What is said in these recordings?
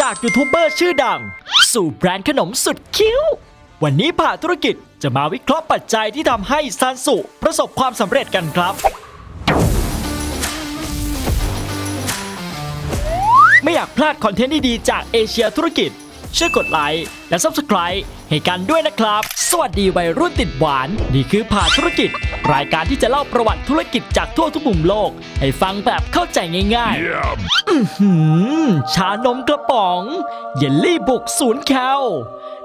จากยูทูบเบอร์ชื่อดัง สู่แบรนด์ขนมสุดคิ้ว วันนี้ผ่าธุรกิจจะมาวิเคราะห์ปัจจัยที่ทำให้ซันสุประสบความสำเร็จกันครับ ไม่อยากพลาดคอนเทนต์ดีๆจากเอเชียธุรกิจ ช่วยกดไลค์และ Subscribe ให้กันด้วยนะครับ สวัสดีวัยรุ่นติดหวาน นี่คือผ่าธุรกิจ รายการที่จะเล่าประวัติธุรกิจจากทั่วทุกมุมโลก ให้ฟังแบบเข้าใจง่าย ๆ อื้อหือชานมกระป๋องเยลลี่บุกศูนย์แคล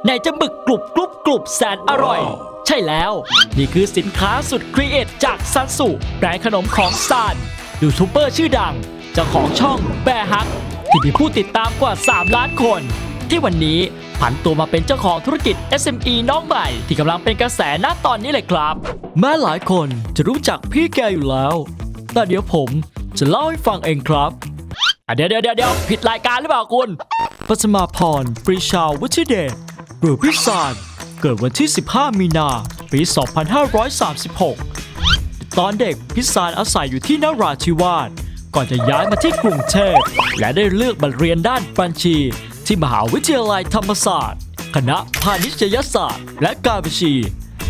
ไหนจะบึกกรุบกรุบกรุบแสนอร่อย ใช่แล้ว นี่คือสินค้าสุดครีเอทจากซันสุแบรนด์ขนมของซานยูทูบเบอร์ชื่อดังเจ้าของช่องแบรฮัก ที่มีผู้ติดตามกว่า 3 ล้านคน ที่วันนี้ผันตัวมาเป็นเจ้าของธุรกิจ SME น้องใหม่ ที่กำลังเป็นกระแสณตอนนี้เลยครับ แม้หลายคนจะรู้จักพี่แกอยู่แล้ว แต่เดี๋ยวผมจะเล่าให้ฟังเองครับเดี๋ยวเดี๋ยวเดี๋ยวผิดรายการหรือเปล่าคุณปัสมาพรปรีชาวุฒิเดชหรือพิสารเกิดวันที่ 15 มีนาปี 2536 ตอนเด็กพิสารอาศัยอยู่ที่นราธิวาสก่อนจะย้ายมาที่กรุงเทพและได้เลือกมาเรียนด้านบัญชี ที่มหาวิทยาลัยธรรมศาสตร์ คณะพาณิชยศาสตร์ และการบัญชี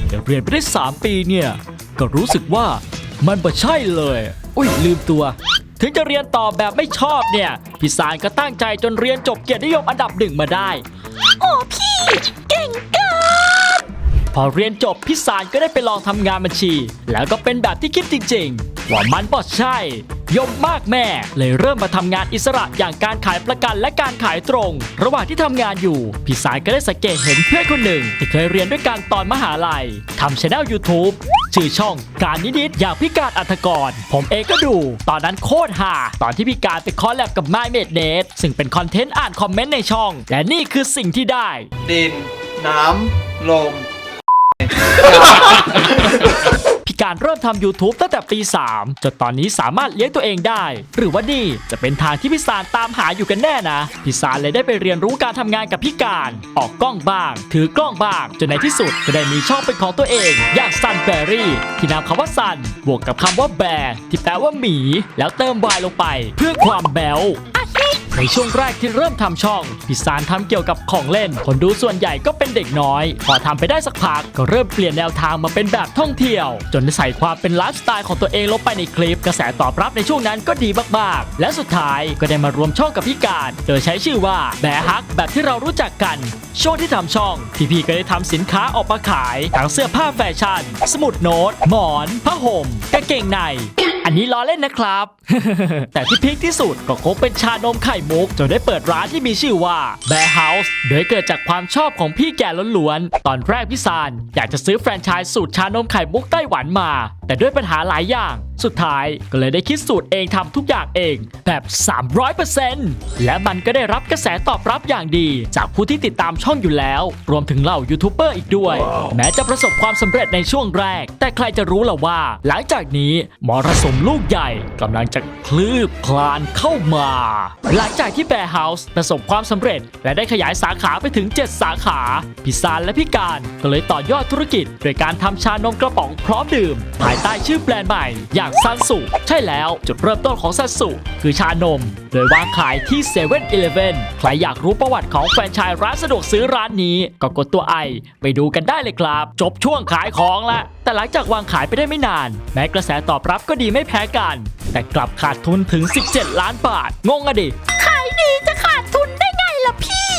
แต่เรียนไปได้ 3 ปีเนี่ย ก็รู้สึกว่ามันไม่ใช่เลย อุ้ยลืมตัว ถึงจะเรียนต่อแบบไม่ชอบเนี่ยพิสารก็ตั้งใจจนเรียนจบเกียรตินิยมอันดับหนึ่งมาได้ โอ้พี่เก่งเกินพอเรียนจบพิสารก็ได้ไปลองทำงานบัญชี แล้วก็เป็นแบบที่คิดจริงๆ ว่ามันบ่ใช่ ยมมากแม่ เลยเริ่มมาทำงานอิสระอย่างการขายประกันและการขายตรง ระหว่างที่ทำงานอยู่พิสารก็ได้สังเกตเห็นเพื่อนคนหนึ่ง ที่เคยเรียนด้วยกันตอนมหาลัยทำช anel YouTube ชื่อช่องการนิดๆอย่างพิการอัธกร ผมเองก็ดู ตอนนั้นโคตรฮาตอนที่พิการไปคอลแลบกับ m y m a d e n e t ซึ่งเป็นคอนเทนต์อ่านคอมเมนต์ในช่อง และนี่คือสิ่งที่ได้ ดิน น้ำ ลม การเริ่มทำ YouTube ตั้งแต่ปี 3 จนตอนนี้สามารถเลี้ยงตัวเองได้ หรือว่านี่จะเป็นทางที่พี่สารตามหาอยู่กันแน่นะพี่สารเลยได้ไปเรียนรู้การทำงานกับพี่การ ออกกล้องบ้าง ถือกล้องบ้างจนในที่สุดก็ได้มีช่องเป็นของตัวเองอย่างซันแบรี่ที่นำคำว่าซันบวกกับคำว่าแบร์ที่แปลว่าหมี แล้วเติมวายลงไป เพื่อความแบว ในช่วงแรกที่เริ่มทำช่องพี่สารทำเกี่ยวกับของเล่น คนดูส่วนใหญ่ก็เป็นเด็กน้อย พอทำไปได้สักพักก็เริ่มเปลี่ยนแนวทางมาเป็นแบบท่องเที่ยว จนใส่ความเป็นไลฟ์สไตล์ของตัวเองลงไปในคลิป กระแสตอบรับในช่วงนั้นก็ดีมากๆ และสุดท้ายก็ได้มารวมช่องกับพี่การ โดยใช้ชื่อว่าแบฮักแบบที่เรารู้จักกัน ช่วงที่ทำช่องพี่ๆก็ได้ทำสินค้าออกมาขายทั้งเสื้อผ้าแฟชั่น สมุดโน้ตหมอนผ้าห่มกางเกงใน นนี้ล้อเล่นนะครับ แต่ที่พีคที่สุดก็คงเป็นชานมไข่มุก จนได้เปิดร้านที่มีชื่อว่า Bear House โดยเกิดจากความชอบของพี่แก่ล้วนๆ ตอนแรกพี่ซานอยากจะซื้อแฟรนไชส์สูตรชานมไข่มุกไต้หวันมาแต่ด้วยปัญหาหลายอย่าง สุดท้ายก็เลยได้คิดสูตรเองทำทุกอย่างเองแบบ 300%และมันก็ได้รับกระแสตอบรับอย่างดี จากผู้ที่ติดตามช่องอยู่แล้ว รวมถึงเหล่ายูทูบเบอร์อีกด้วย แม้จะประสบความสำเร็จในช่วงแรก แต่ใครจะรู้ล่ะว่า หลังจากนี้มรสุมลูกใหญ่กำลังจะคลืบคลานเข้ามา หลังจากที่แบร์เฮาส์ประสบความสำเร็จ และได้ขยายสาขาไปถึง 7 สาขาพี่ซานและพี่การก็เลยต่อยอดธุรกิจโดยการทำชานมกระป๋องพร้อมดื่มภายใต้ชื่อแบรนด์ใหม่ อย่างซันสุ ใช่แล้วจุดเริ่มต้นของซันสุ คือชานม โดยวางขายที่7 e เ e ่ e อใครอยากรู้ประวัติของแฟรนไชส์ร้านสะดวกซื้อร้านนี้ ก็กดตัวไอไปดูกันได้เลยครับ จบช่วงขายของล้วแต่หลังจากวางขายไปได้ไม่นาน แม้กระแสตอบรับก็ดีไม่แพ้กัน แต่กลับขาดทุนถึง 17 ล้านบาทงงอะดิขายดีจะขาดทุนได้ไงล่ะพี่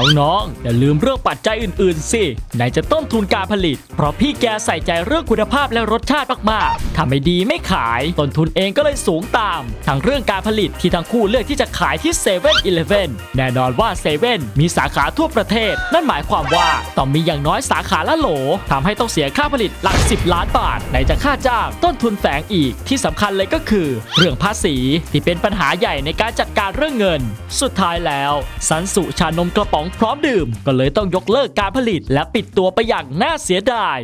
น้องๆอย่าลืมเรื่องปัจจัยอื่นๆสิไหนจะต้นทุนการผลิต เพราะพี่แกใส่ใจเรื่องคุณภาพและรสชาติมากๆถ้าไม่ดีไม่ขายต้นทุนเองก็เลยสูงตาม ทั้งเรื่องการผลิตที่ทั้งคู่เลือกที่จะขายที่7 e เ e ่ e อแน่นอนว่าเซเว่นมีสาขาทั่วประเทศ นั่นหมายความว่าต้องมีอย่างน้อยสาขาละโหลทำให้ต้องเสียค่าผลิตหลัก 10 ล้านบาทไหนจะค่าจ้างต้นทุนแฝงอีกที่สำคัญเลยก็คือ เรื่องภาษีที่เป็นปัญหาใหญ่ในการจัดการเรื่องเงิน สุดท้ายแล้ว สันสุชานมกระป๋องพร้อมดื่ม ก็เลยต้องยกเลิกการผลิต และปิดตัวไปอย่างน่าเสียดาย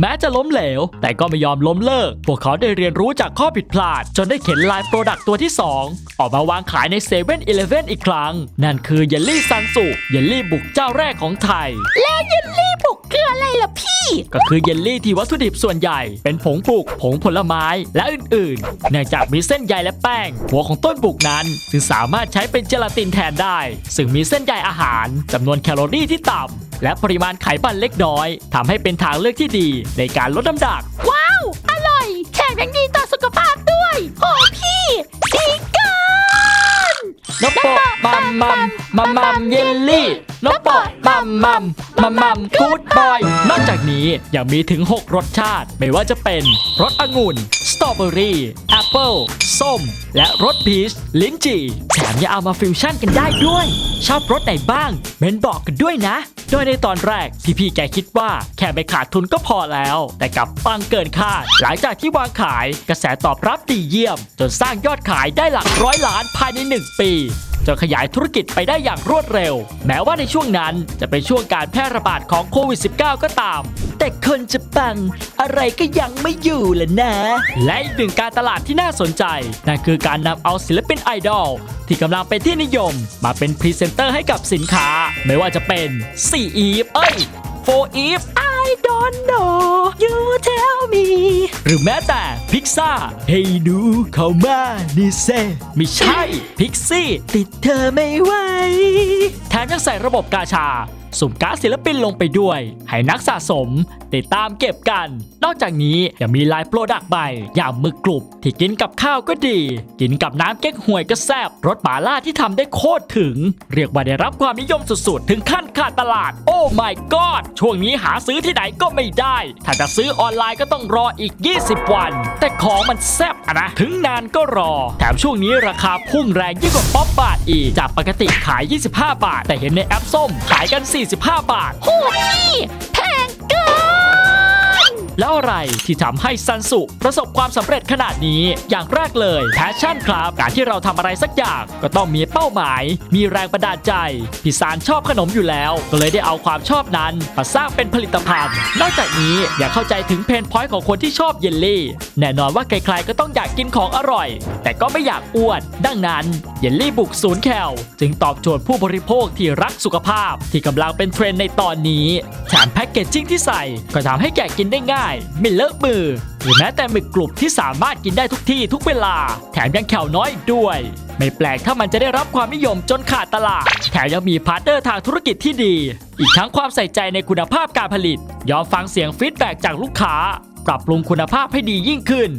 แม้จะล้มเหลว แต่ก็ไม่ยอมล้มเลิก พวกเขาได้เรียนรู้จากข้อผิดพลาด จนได้เข็นไลน์โปรดักต์ตัวที่ 2 ออกมาวางขายใน7 e เ e ่ e ออีกครั้ง นั่นคือเยลลี่ซันสุเยลลี่บุกเจ้าแรกของไทย และเยลลี่ คืออะไรล่ะพี่ ก็คือเยลลี่ที่วัตถุดิบส่วนใหญ่ เป็นผงปลูกผงผลไม้ และอื่นๆ เนื่องจากมีเส้นใยและแป้ง หัวของต้นปลูกนั้น จึงสามารถใช้เป็นเจลาตินแทนได้ ซึ่งมีเส้นใยอาหารจำนวนแคลอรี่ที่ต่ำและปริมาณไขมันเล็กน้อยทำให้เป็นทางเลือกที่ดี ในการลดน้ำหนัก ว้าว อร่อยแถมยังดีต่อสุขภาพด้วยโอ้พี่ดีเกัน นกโปะมัมมัมมัมมัมเยลลี่นกโปะมัมมัมมัมมัมกูดบอย นอกจากนี้ยังมีถึง 6 รสชาติ ไม่ว่าจะเป็นรสองุ่น สตรอเบอรี่แอปเปิลส้ม และรสพีชลิ้นจี่แถมยังเอามาฟิวชั่นกันได้ด้วย ชอบรสไหนบ้าง เมนบอกกันด้วยนะ โดยในตอนแรกที่พี่แกคิดว่าแค่ไม่ขาดทุนก็พอแล้ว แต่กลับปังเกินคาด หลังจากที่วางขายกระแสตอบรับดีเยี่ยม จนสร้างยอดขายได้หลักร้อยล้านภายใน 1 ปี จนขยายธุรกิจไปได้อย่างรวดเร็ว แม้ว่าในช่วงนั้นจะเป็นช่วงการแพร่ระบาดของโควิด -19 ก็ตาม แต่คนจะปังอะไรก็ยังไม่อยู่แหละนะ และอีกหนึ่งการตลาดที่น่าสนใจ นั่นคือการนำเอาศิลปินไอดอลที่กำลังเป็นที่นิยม มาเป็นพรีเซนเตอร์ให้กับสินค้า ไม่ว่าจะเป็น4 Eve เอ้ย4 Eve I don't know you tell me หรือแม้แต่พิกซ่าให้ดูเข้ามานี่เซไม่ใช่พิกซี่ติดเธอไม่ไหวแถมยังใส่ระบบกาชา สุ่มการ์ดศิลปินลงไปด้วย ให้นักสะสม ติดตามเก็บกัน นอกจากนี้ยังมีลน์โปรดักต์ใหม่อย่างมึกกรุบที่กินกับข้าวก็ดี กินกับน้ำเก๊กฮวยก็แซ่บรสหมาล่าที่ทำได้โคตรถึง เรียกว่าได้รับความนิยมสุดๆ ถึงขั้นขาดตลาด โอ้ my god ช่วงนี้หาซื้อที่ไหนก็ไม่ได้ ถ้าจะซื้อออนไลน์ก็ต้องรออีก 20 วัน แต่ของมันแซ่บอะนะถึงนานก็รอ แถมช่วงนี้ราคาพุ่งแรงยิ่งกว่าป๊อปบาทอีกจากปกติขาย 25 บาท แต่เห็นในแอปส้มขายกัน45 บาท โหพี่ แล้วอะไรที่ทำให้ซันสุประสบความสำเร็จขนาดนี้ อย่างแรกเลยแพชชั่นครับ การที่เราทำอะไรสักอย่างก็ต้องมีเป้าหมาย มีแรงบันดาลใจพี่ซานชอบขนมอยู่แล้ว ก็เลยได้เอาความชอบนั้นมาสร้างเป็นผลิตภัณฑ์ นอกจากนี้อยากเข้าใจถึงเพนพอยต์ของคนที่ชอบเยลลี่ แน่นอนว่าใครๆก็ต้องอยากกินของอร่อย แต่ก็ไม่อยากอ้วน ดังนั้นเยลลี่บุกศูนย์แคลจึงตอบโจทย์ผู้บริโภคที่รักสุขภาพ ที่กำลังเป็นเทรนในตอนนี้แถมแพ็กเกจจิ้งที่ใส่ก็ทำให้แกะกินได้ง่ายไม่เลอะมือ หรือแม้แต่หมึกกรุบที่สามารถกินได้ทุกที่ทุกเวลา แถมยังแคลน้อยด้วย ไม่แปลกถ้ามันจะได้รับความนิยมจนขาดตลาด แถมยังมีพาร์ทเนอร์ทางธุรกิจที่ดี อีกทั้งความใส่ใจในคุณภาพการผลิต ยอมฟังเสียงฟีดแบ็กจากลูกค้า ปรับปรุงคุณภาพให้ดียิ่งขึ้น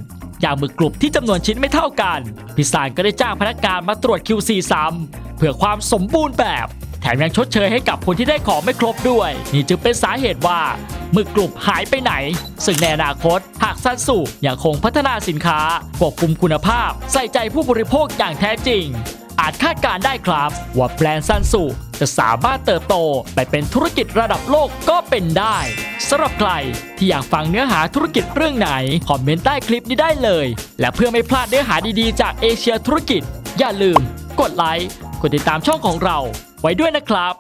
อย่างหมึกกรุบที่จำนวนชิ้นไม่เท่ากัน พิซานก็ได้จ้างพนักงานมาตรวจ QC ซ้ำเพื่อความสมบูรณ์แบบ ถมยังชดเชยให้กับคนที่ได้ของไม่ครบด้วย นี่จึงเป็นสาเหตุว่าหมึกกรุบหายไปไหน ซึ่งในอนาคต หากซันสุยังคงพัฒนาสินค้าควบคุมคุณภาพ ใส่ใจผู้บริโภคอย่างแท้จริง อาจคาดการได้ครับ ว่าแบรนด์ซันสุจะสามารถเติบโตไปเป็นธุรกิจระดับโลกก็เป็นได้สำหรับใครที่อยากฟังเนื้อหาธุรกิจเรื่องไหน คอมเมนต์ใต้คลิปนี้ได้เลย และเพื่อไม่พลาดเนื้อหาดีๆ จากเอเชียธุรกิจ อย่าลืม กดไลค์กดติดตามช่องของเรา ไว้ด้วยนะครับ